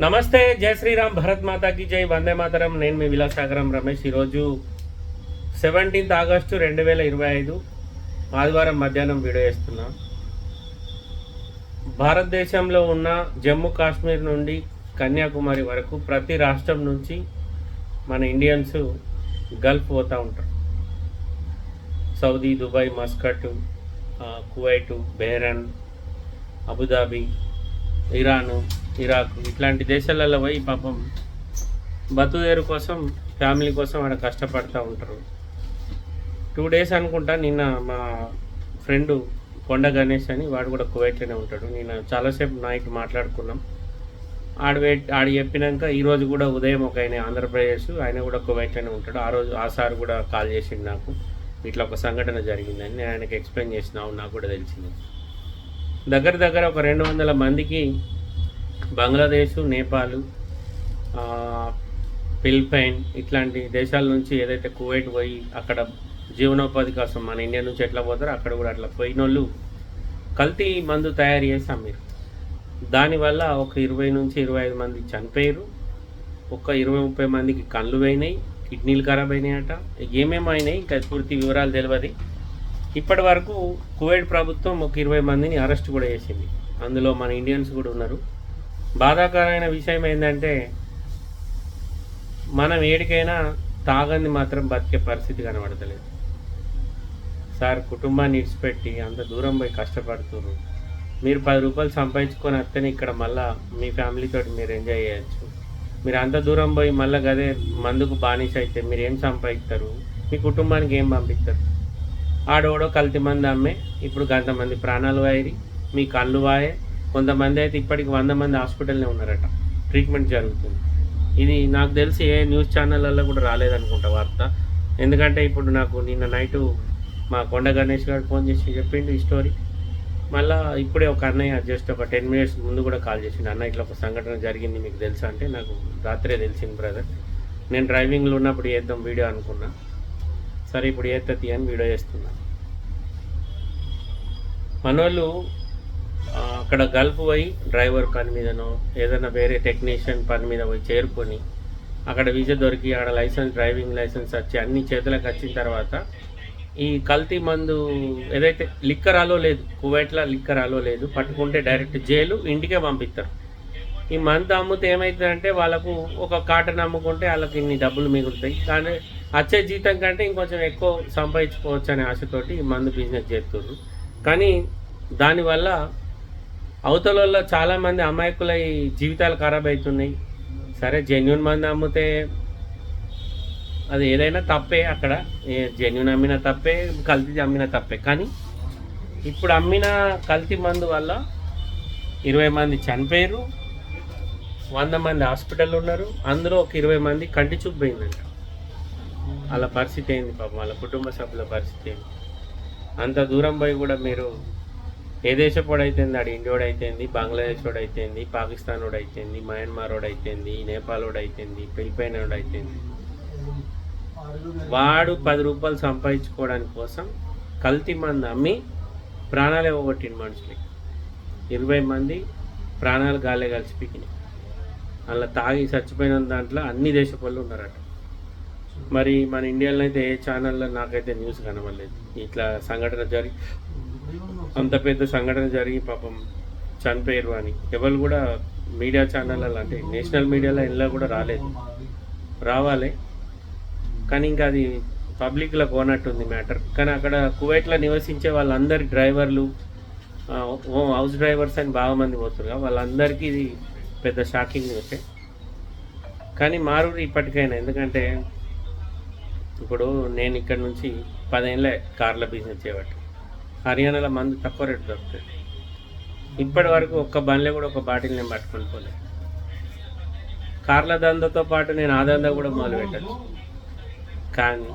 నమస్తే జై శ్రీరామ్ భరత్ మాతాకి జై వందే మాతరం. నేను మీ విలాసాగరం రమేష్. ఈరోజు సెవెంటీన్త్ ఆగస్టు రెండు వేల ఇరవై ఐదు ఆదివారం మధ్యాహ్నం వీడియో చేస్తున్నా. భారతదేశంలో ఉన్న జమ్మూ కాశ్మీర్ నుండి కన్యాకుమారి వరకు ప్రతి రాష్ట్రం నుంచి మన ఇండియన్స్ గల్ఫ్ పోతూ ఉంటారు. Saudi Dubai Muscat Kuwait Kuwait Bahrain Abu Dhabi Iran Iraq ఇట్లాంటి దేశాలలో పోయి పాపం బతుదేరు కోసం ఫ్యామిలీ కోసం ఆడ కష్టపడుతూ ఉంటారు. టూ డేస్ అనుకుంటా నిన్న మా ఫ్రెండు కొండ గణేష్ అని వాడు కూడా కువైట్లోనే ఉంటాడు. నేను చాలాసేపు నైట్ మాట్లాడుకున్నాం. ఆడ ఆడ చెప్పినాక ఈరోజు కూడా ఉదయం ఒక ఆయన ఆంధ్రప్రదేశ్ ఆయన కూడా కువైట్లోనే ఉంటాడు. ఆ రోజు ఆ సార్ కూడా కాల్ చేసిండు నాకు. ఇట్లా ఒక సంఘటన జరిగిందని నేను ఆయనకి ఎక్స్ప్లెయిన్ చేసిన నాకు కూడా తెలిసింది. దగ్గర దగ్గర ఒక రెండు వందల మందికి బంగ్లాదేశ్ నేపాల్ ఫిలిపైన్ ఇట్లాంటి దేశాల నుంచి ఏదైతే కువైట్ పోయి అక్కడ జీవనోపాధి కోసం మన ఇండియా నుంచి ఎట్లా పోతారో అక్కడ కూడా అట్లా పోయిన వాళ్ళు కల్తీ మందు తయారు చేస్తాం మీరు. దానివల్ల ఒక ఇరవై నుంచి ఇరవై ఐదు మంది చనిపోయారు. ఒక ఇరవై ముప్పై మందికి కళ్ళు పోయినాయి కిడ్నీలు ఖరాబ్ అయినాయట. ఏమేమి అయినాయి ఇంకా పూర్తి వివరాలు తెలియదు ఇప్పటి వరకు కువైట్ ప్రభుత్వం ఒక ఇరవై మందిని అరెస్ట్ కూడా చేసింది. అందులో మన ఇండియన్స్ కూడా ఉన్నారు. బాధాకరమైన విషయం ఏంటంటే మనం ఏడికైనా తాగంది మాత్రం బతికే పరిస్థితి కనబడతలేదు. సార్ కుటుంబాన్ని ఇడిచిపెట్టి అంత దూరం పోయి కష్టపడుతున్నారు. మీరు పది రూపాయలు సంపాదించుకొని వస్తేనే ఇక్కడ మళ్ళీ మీ ఫ్యామిలీతో మీరు ఎంజాయ్ చేయొచ్చు. మీరు అంత దూరం పోయి మళ్ళీ గదే మందుకు బానిస అయితే మీరు ఏం సంపాదిస్తారు? మీ కుటుంబానికి ఏం పంపిస్తారు? ఆడోడో కల్తీ మంది అమ్మే ఇప్పుడు గంతమంది ప్రాణాలు వాయి మీ కళ్ళు వాయే. కొంతమంది అయితే ఇప్పటికి వంద మంది హాస్పిటల్నే ఉన్నారట. ట్రీట్మెంట్ జరుగుతుంది. ఇది నాకు తెలిసి ఏ న్యూస్ ఛానళ్ళల్లో కూడా రాలేదనుకుంటా వార్త. ఎందుకంటే ఇప్పుడు నాకు నిన్న నైటు మా కొండ గణేష్ గారు ఫోన్ చేసి చెప్పిండు ఈ స్టోరీ. మళ్ళా ఇప్పుడే ఒక అన్నయ్య జస్ట్ ఒక టెన్ మినిట్స్ ముందు కూడా కాల్ చేసిండు. అన్న ఇట్లా ఒక సంఘటన జరిగింది మీకు తెలుసా అంటే నాకు రాత్రే తెలిసింది బ్రదర్. నేను డ్రైవింగ్లో ఉన్నప్పుడు చేద్దాం వీడియో అనుకున్నా. సరే ఇప్పుడు ఏతతి అని వీడియో చేస్తున్నా. మనోళ్ళు అక్కడ గల్ఫ్ పోయి డ్రైవర్ పని మీదనో ఏదైనా వేరే టెక్నీషియన్ పని మీద పోయి చేరుకొని అక్కడ వీసా దొరికి అక్కడ లైసెన్స్ డ్రైవింగ్ లైసెన్స్ వచ్చి అన్ని చేతులకు వచ్చిన తర్వాత ఈ కల్తీ మందు ఏదైతే లిక్కర్ అలో లేదు కువైట్లో లిక్కర్ అలో లేదు పట్టుకుంటే డైరెక్ట్ జైలు ఇంటికే పంపిస్తారు. ఈ మందు అమ్ముతే ఏమవుతుందంటే వాళ్ళకు ఒక కాటన్ అమ్ముకుంటే వాళ్ళకి ఇన్ని డబ్బులు మిగులుతాయి. కానీ వచ్చే జీతం కంటే ఇంకొంచెం ఎక్కువ సంపాదించుకోవచ్చు అనే ఆశతోటి ఈ మందు బిజినెస్ చేస్తున్నారు కానీ దానివల్ల అవతలలో చాలామంది అమాయకుల జీవితాలు ఖరాబ్ అవుతున్నాయి సరే జెన్యున్ మంది అమ్మితే అది ఏదైనా తప్పే అక్కడ. జెన్యున్ అమ్మిన తప్పే కల్తీ అమ్మిన తప్పే. కానీ ఇప్పుడు అమ్మిన కల్తీ మందు వల్ల ఇరవై మంది చనిపోయారు వంద మంది హాస్పిటల్ ఉన్నారు. అందులో ఒక ఇరవై మంది కంటి చూపు పోయిందంట. వాళ్ళ పరిస్థితి ఏంది పాపం? వాళ్ళ కుటుంబ సభ్యుల పరిస్థితి ఏంది? అంత దూరం పోయి కూడా మీరు ఏ దేశపోడైతేంది? ఆడు ఇండియోడు అయితేంది బంగ్లాదేశ్ వాడు అయితేంది పాకిస్తాన్ వాడు అయితేంది మయన్మార్ వాడు అయితేంది నేపాల్ వాడు అయితేంది ఫిలిపైన్ వాడు అయితేంది వాడు పది రూపాయలు సంపాదించుకోవడానికి కోసం కల్తీ మంది అమ్మి ప్రాణాలు ఇవ్వగొట్టిన మనుషులకి. ఇరవై మంది ప్రాణాలు గాలే కలిసి పీకినాయి. అలా తాగి చచ్చిపోయిన దాంట్లో అన్ని దేశ వాళ్ళు ఉన్నారట. మరి మన ఇండియాలో అయితే ఏ ఛానల్లో నాకైతే న్యూస్ కనబడలేదు. ఇట్లా సంఘటన జరిగి అంత పెద్ద సంఘటన జరిగి పాపం చనిపోయారు అని. ఎవరు కూడా మీడియా ఛానళ్ళలో అంటే నేషనల్ మీడియాలో ఇలా కూడా రాలేదు. రావాలి. కానీ ఇంకా అది పబ్లిక్లో కోనట్టుంది మ్యాటర్ కానీ అక్కడ కువైట్లో నివసించే వాళ్ళందరి డ్రైవర్లు హౌస్ డ్రైవర్స్ అని బాగా మంది పోతున్నారు వాళ్ళందరికీ ఇది పెద్ద షాకింగ్ న్యూసే కానీ మారు ఇప్పటికైనా. ఎందుకంటే ఇప్పుడు నేను ఇక్కడ నుంచి పదేళ్ళ కార్ల బిజినెస్ చేయబట్టి. హర్యానాలో మందు తక్కువ రేటు దొరుకుతుంది ఇప్పటి వరకు ఒక్క బండ్లో కూడా ఒక బాటిల్ నేను పట్టుకొని పోలేదు. కార్ల దందతో పాటు నేను ఆ దందా కూడా మొదలు పెట్టచ్చు. కానీ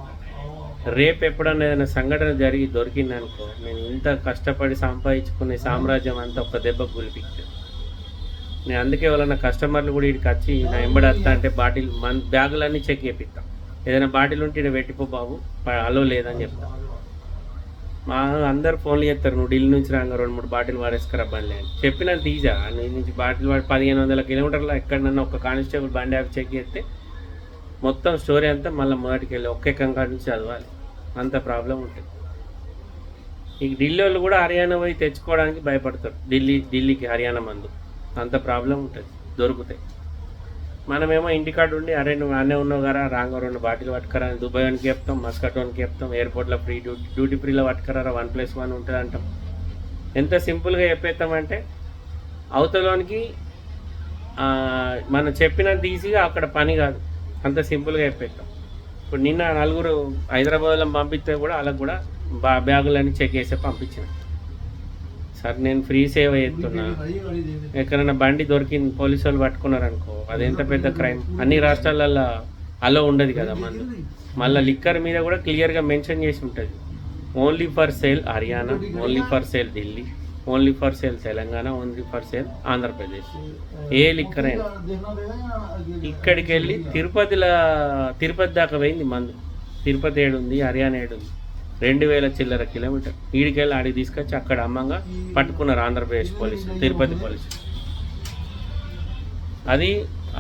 రేపు ఎప్పుడన్నా ఏదైనా సంఘటన జరిగి దొరికిందనుకో నేను ఇంత కష్టపడి సంపాదించుకునే సామ్రాజ్యం అంతా ఒక దెబ్బ గులిపిస్తాను నేను అందుకే ఎవరన్నా కస్టమర్లు కూడా ఇక్కడికి వచ్చి నా ఎంబడి వస్తా అంటే బాటిల్ మన బ్యాగులన్నీ చెక్ చేపిస్తాం. ఏదైనా బాటిల్ ఉంటే ఇక్కడ పెట్టిపో బాబు. ప- అలో లేదని చెప్తా. మా అందరు ఫోన్లు చేస్తారు నువ్వు ఢిల్లీ నుంచి రాగా రెండు మూడు బాటిల్ వాడేసుకురా బండి అని. చెప్పిన తీజా. నీ నుంచి బాటిల్ వాడి పదిహేను వందల కిలోమీటర్ల ఎక్కడన్నా ఒక కానిస్టేబుల్ బండి యాప్ చెక్ చేస్తే మొత్తం స్టోరీ అంతా మళ్ళీ మొదటికి వెళ్ళి ఒకే కంకాడ నుంచి చదవాలి. అంత ప్రాబ్లం ఉంటుంది. ఈ ఢిల్లీ వాళ్ళు కూడా హర్యానా పోయి తెచ్చుకోవడానికి భయపడతారు. ఢిల్లీ ఢిల్లీకి హర్యానా మందు. అంత ప్రాబ్లం ఉంటుంది. దొరుకుతాయి. మనమేమో ఇంటికాడ ఉండి అరే నువ్వు అన్నే ఉన్నావు కదా రాంగో రెండు బాటిల్ పట్టుకరా అని దుబాయ్ వానికి చెప్తాం మస్కట్ వానికి చెప్తాం ఎయిర్పోర్ట్లో ఫ్రీ డ్యూటీ డ్యూటీ ఫ్రీలో పట్టుకరా వన్ ప్లస్ వన్ ఉంటుంది అంటాం. ఎంత సింపుల్గా చెప్పేస్తామంటే అవతలోనికి మనం చెప్పినంత ఈజీగా అక్కడ పని కాదు. అంత సింపుల్గా చెప్పేస్తాం. ఇప్పుడు నిన్న నలుగురు హైదరాబాద్లో పంపిస్తే కూడా వాళ్ళకు కూడా బా బ్యాగులన్నీ చెక్ చేసి పంపించిన. సార్ నేను ఫ్రీ సేవ చేస్తున్నా. ఎక్కడైనా బండి దొరికింది పోలీసు వాళ్ళు పట్టుకున్నారు అనుకో ఎంత పెద్ద క్రైమ్? అన్ని రాష్ట్రాలల్లో అలో ఉండదు కదా మందు. మళ్ళీ లిక్కర్ మీద కూడా క్లియర్గా మెన్షన్ చేసి ఉంటుంది. Only for sale Haryana only for sale Delhi only for sale Telangana only for sale Andhra Pradesh. ఏ లిక్కర్ అయినా. ఇక్కడికి వెళ్ళి తిరుపతిలో తిరుపతి దాకా పోయింది మందు. తిరుపతి ఏడుంది హర్యానా ఏడుంది. రెండు వేల చిల్లర కిలోమీటర్. ఈడికెళ్ళి ఆడికి తీసుకొచ్చి అక్కడ అమ్మంగా పట్టుకున్నారు ఆంధ్రప్రదేశ్ పోలీసు తిరుపతి పోలీసు అది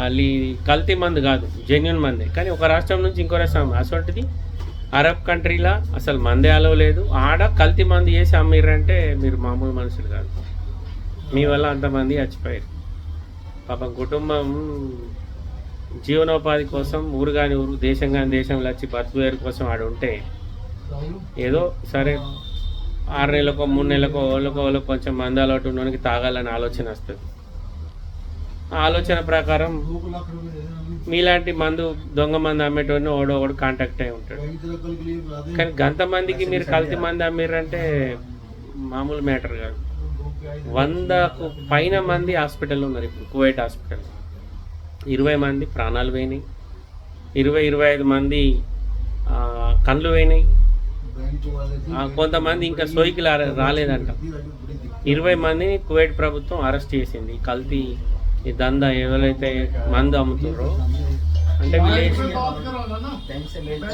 అది కల్తీ మందు కాదు జెన్యున్ మందే. కానీ ఒక రాష్ట్రం నుంచి ఇంకో రాష్ట్రం అసొంటిది అరబ్ కంట్రీలా అసలు మందే అలవ లేదు. ఆడ కల్తీ మందు చేసి అమ్మిర్రంటే మీరు మామూలు మనుషులు కాదు. మీ వల్ల అంతమంది చచ్చిపోయారు. పాపం కుటుంబం జీవనోపాధి కోసం ఊరు కాని ఊరు దేశం కాని దేశంలో వచ్చి బతుకుదేరు కోసం ఆడ ఉంటే ఏదో సరే ఆరు నెలలకో మూడు నెలలకో ఓళ్ళకో వాళ్ళకో కొంచెం మంది అలవాటు ఉన్నోనికి తాగాలని ఆలోచన వస్తుంది. ఆలోచన ప్రకారం మీలాంటి మందు దొంగ మంది అమ్మేటోడిని ఓడో ఒకడు కాంటాక్ట్ అయి ఉంటాడు. కానీ గంత మందికి మీరు కల్తీ మంది అమ్మిర్రంటే మామూలు మ్యాటర్ కాదు. వందకు పైన మంది హాస్పిటల్లో ఉన్నారు ఇప్పుడు కువైట్ హాస్పిటల్. ఇరవై మంది ప్రాణాలు పోయినాయి. ఇరవై ఇరవై ఐదు మంది కళ్ళు పోయినాయి. కొంతమంది ఇంకా సోయికి రాలేదంట. ఇరవై మందిని కువైట్ ప్రభుత్వం అరెస్ట్ చేసింది. కల్తీ ఈ దందా ఎవరైతే మందు అమ్ముతారో అంటే వీళ్ళు ఏం-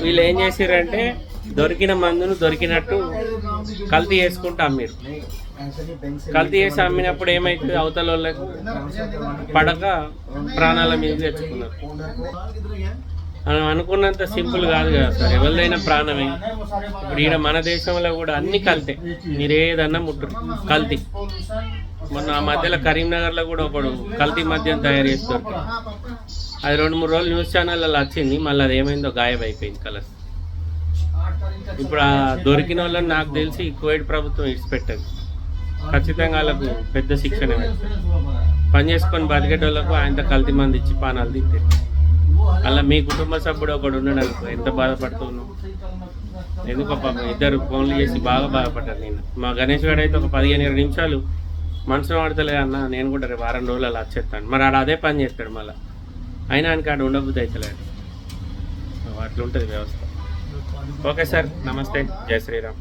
వీళ్ళు ఏం చేసిర్రంటే దొరికిన మందును దొరికినట్టు కల్తీ చేసుకుంటూ అమ్మిరు. కల్తీ చేసి అమ్మినప్పుడు ఏమైతుంది? అవతల వాళ్ళకు పడక ప్రాణాల మీద తెచ్చుకున్నారు. మనం అనుకున్నంత సింపుల్ కాదు కదా సార్. ఎవరిదైనా ప్రాణమే. ఇప్పుడు ఈడ మన దేశంలో కూడా అన్ని కల్తే. మీరేదన్నా ముట్టరు కల్తీ. మొన్న ఆ మధ్యలో కరీంనగర్లో కూడా ఒకడు కల్తీ మద్యం తయారు చేస్తారు. అది రెండు మూడు రోజులు న్యూస్ ఛానళ్ళలో వచ్చింది. మళ్ళీ అది ఏమైందో గాయమైపోయింది కలర్ ఇప్పుడు ఆ దొరికిన వాళ్ళని నాకు తెలిసి కువైట్ ప్రభుత్వం ఇడిచిపెట్టదు. ఖచ్చితంగా వాళ్ళకు పెద్ద శిక్షణ వేస్తుంది పని చేసుకొని బతికేటోళ్ళకు ఆయనతో కల్తీ మంది ఇచ్చి పానాలు తింటే అలా మీ కుటుంబ సభ్యుడు ఒకడు ఉన్నాడు అనుకో ఎంత బాధపడుతున్నావు? ఎందుకో పాప ఇద్దరు ఫోన్లు చేసి బాగా బాధపడ్డారు నేను మా గణేష్ గారు అయితే ఒక పదిహేను ఇరవై నిమిషాలు మనసులో పడతలే అన్న నేను కూడా రేపు వారం రోజులు అలా వచ్చేస్తాను మరి ఆడ అదే పని చేస్తాడు మళ్ళీ. అయినా ఆయనకి ఆడ ఉండబుద్ధి అవుతలేడు అట్లా ఉంటుంది వ్యవస్థ. ఓకే సార్ నమస్తే. జై శ్రీరామ్.